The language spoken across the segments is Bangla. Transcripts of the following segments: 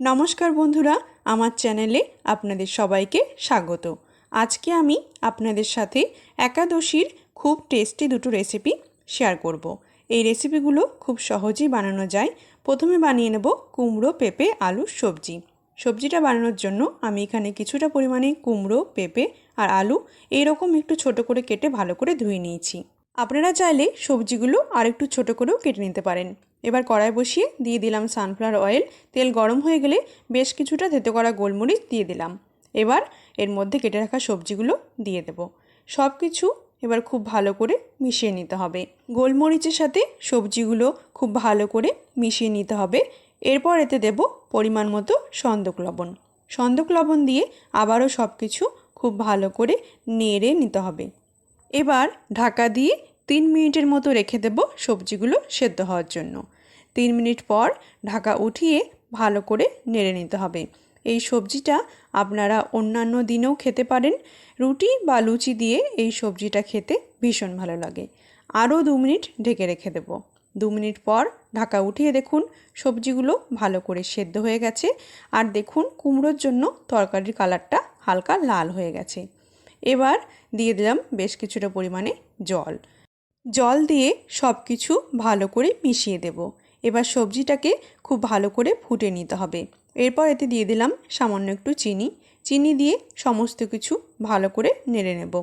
নমস্কার বন্ধুরা, আমার চ্যানেলে আপনাদের সবাইকে স্বাগত। আজকে আমি আপনাদের সাথে একাদশীর খুব টেস্টি দুটো রেসিপি শেয়ার করব। এই রেসিপিগুলো খুব সহজেই বানানো যায়। প্রথমে বানিয়ে নেব কুমড়ো, পেঁপে আলুর সবজি। সবজিটা বানানোর জন্য আমি এখানে কিছুটা পরিমাণে কুমড়ো, পেঁপে আর আলু এইরকম একটু ছোট করে কেটে ভালো করে ধুয়ে নিয়েছি। আপনারা চাইলে সবজিগুলো আর একটু ছোটো করেও কেটে নিতে পারেন। এবার কড়াই বসিয়ে দিয়ে দিলাম সানফ্লাওয়ার অয়েল। তেল গরম হয়ে গেলে বেশ কিছুটা থেতো করা গোলমরিচ দিয়ে দিলাম। এবার এর মধ্যে কেটে রাখা সবজিগুলো দিয়ে দেব। সব কিছু এবার খুব ভালো করে মিশিয়ে নিতে হবে। গোলমরিচের সাথে সবজিগুলো খুব ভালো করে মিশিয়ে নিতে হবে। এরপর এতে দেব পরিমাণ মতো সন্দক লবণ। সন্দক লবণ দিয়ে আবারও সব কিছু খুব ভালো করে নেড়ে নিতে হবে। এবার ঢাকা দিয়ে তিন মিনিটের মতো রেখে দেব সবজিগুলো সেদ্ধ হওয়ার জন্য। তিন মিনিট পর ঢাকা উঠিয়ে ভালো করে নেড়ে নিতে হবে। এই সবজিটা আপনারা অন্যান্য দিনেও খেতে পারেন। রুটি বা লুচি দিয়ে এই সবজিটা খেতে ভীষণ ভালো লাগে। আরও দু মিনিট ঢেকে রেখে দেব। দু মিনিট পর ঢাকা উঠিয়ে দেখুন সবজিগুলো ভালো করে সেদ্ধ হয়ে গেছে। আর দেখুন কুমড়োর জন্য তরকারির কালারটা হালকা লাল হয়ে গেছে। এবার দিয়ে দিলাম বেশ কিছুটা পরিমাণে জল। জল দিয়ে সব কিছু ভালো করে মিশিয়ে দেব। এবার সবজিটাকে খুব ভালো করে ফুটে নিতে হবে। এরপর এতে দিয়ে দিলাম সামান্য একটু চিনি। চিনি দিয়ে সমস্ত কিছু ভালো করে নেড়ে নেব।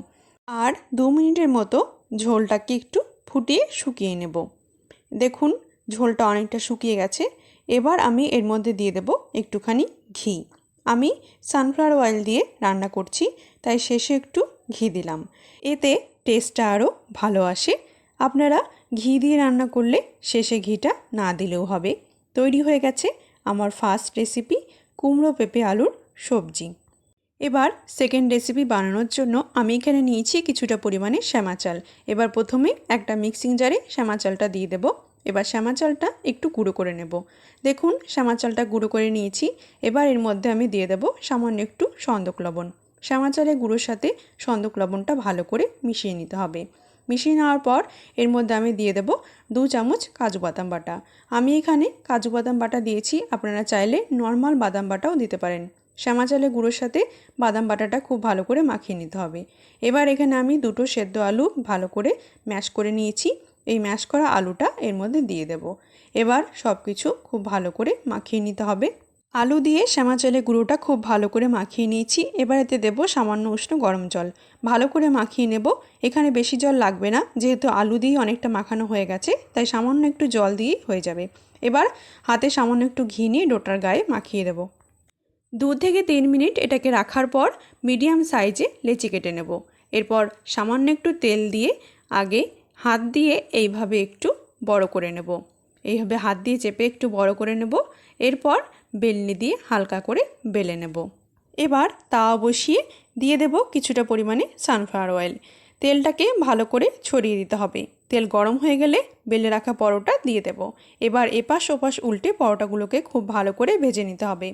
আর দু মিনিটের মতো ঝোলটাকে একটু ফুটিয়ে শুকিয়ে নেব। দেখুন, ঝোলটা অনেকটা শুকিয়ে গেছে। এবার আমি এর মধ্যে দিয়ে দেব একটুখানি ঘি। আমি সানফ্লাওয়ার অয়েল দিয়ে রান্না করছি, তাই শেষে একটু ঘি দিলাম। এতে টেস্টটা আরও ভালো আসে। আপনারা ঘি দিয়ে রান্না করলে শেষে ঘিটা না দিলেও হবে। তৈরি হয়ে গেছে আমার ফার্স্ট রেসিপি কুমড়ো পেঁপে আলুর সবজি। এবার সেকেন্ড রেসিপি বানানোর জন্য আমি এখানে নিয়েছি কিছুটা পরিমাণে শ্যামা চাল। এবার প্রথমে একটা মিক্সিং জারে শ্যামা চালটা দিয়ে দেবো। এবার শ্যামা চালটা একটু গুঁড়ো করে নেব। দেখুন, শ্যামা চালটা গুঁড়ো করে নিয়েছি। এবার এর মধ্যে আমি দিয়ে দেবো সামান্য একটু সন্দক লবণ। শ্যামা চালের গুঁড়োর সাথে সন্দক লবণটা ভালো করে মিশিয়ে নিতে হবে। মিশিয়ে নেওয়ার পর এর মধ্যে আমি দিয়ে দেব দু চামচ কাজু বাদাম বাটা। আমি এখানে কাজু বাদাম বাটা দিয়েছি, আপনারা চাইলে নর্মাল বাদাম বাটাও দিতে পারেন। শ্যামা চালের গুঁড়োর সাথে বাদাম বাটাটা খুব ভালো করে মাখিয়ে নিতে হবে। এবার এখানে আমি দুটো সেদ্ধ আলু ভালো করে ম্যাশ করে নিয়েছি। এই ম্যাশ করা আলুটা এর মধ্যে দিয়ে দেব। এবার সব কিছু খুব ভালো করে মাখিয়ে নিতে হবে। আলু দিয়ে শ্যামা চালের গুঁড়োটা খুব ভালো করে মাখিয়ে নিয়েছি। এবার এতে দেবো সামান্য উষ্ণ গরম জল। ভালো করে মাখিয়ে নেব। এখানে বেশি জল লাগবে না, যেহেতু আলু দিয়ে অনেকটা মাখানো হয়ে গেছে, তাই সামান্য একটু জল দিয়েই হয়ে যাবে। এবার হাতে সামান্য একটু ঘি নিয়ে ডোটার গায়ে মাখিয়ে দেব। দু থেকে তিন মিনিট এটাকে রাখার পর মিডিয়াম সাইজে লেচি কেটে নেব। এরপর সামান্য একটু তেল দিয়ে আগে হাত দিয়ে এইভাবে একটু বড় করে নেব। এইভাবে হাত দিয়ে চেপে একটু বড় করে নেব। এরপর বেলনি দিয়ে হালকা করে বেলে নেব। এবার তাওয়া বসিয়ে দিয়ে দেব কিছুটা পরিমাণে সানফ্লাওয়ার অয়েল তেলটাকে ভালো করে ছড়িয়ে দিতে হবে। তেল গরম হয়ে গেলে বেলে রাখা পরোটা দিয়ে দেব। এবার এপাশ ওপাশ উল্টে পরোটাগুলোকে খুব ভালো করে ভেজে নিতে হবে।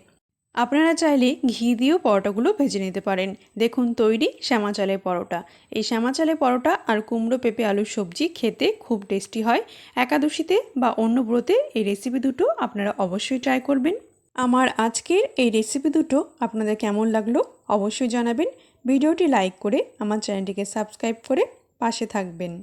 আপনারা চাইলে ঘি দিয়েও পরোটাগুলো ভেজে নিতে পারেন। দেখুন, তৈরি শ্যামা চালের পরোটা। এই শ্যামা চালের পরোটা আর কুমড়ো, পেঁপে, আলুর সবজি খেতে খুব টেস্টি হয়। একাদশীতে বা অন্য ব্রতে এই রেসিপি দুটো আপনারা অবশ্যই ট্রাই করবেন। আমার আজকের এই রেসিপি দুটো আপনাদের কেমন লাগল অবশ্যই জানাবেন। ভিডিওটি লাইক করে আমার চ্যানেলটিকে সাবস্ক্রাইব করে পাশে থাকবেন।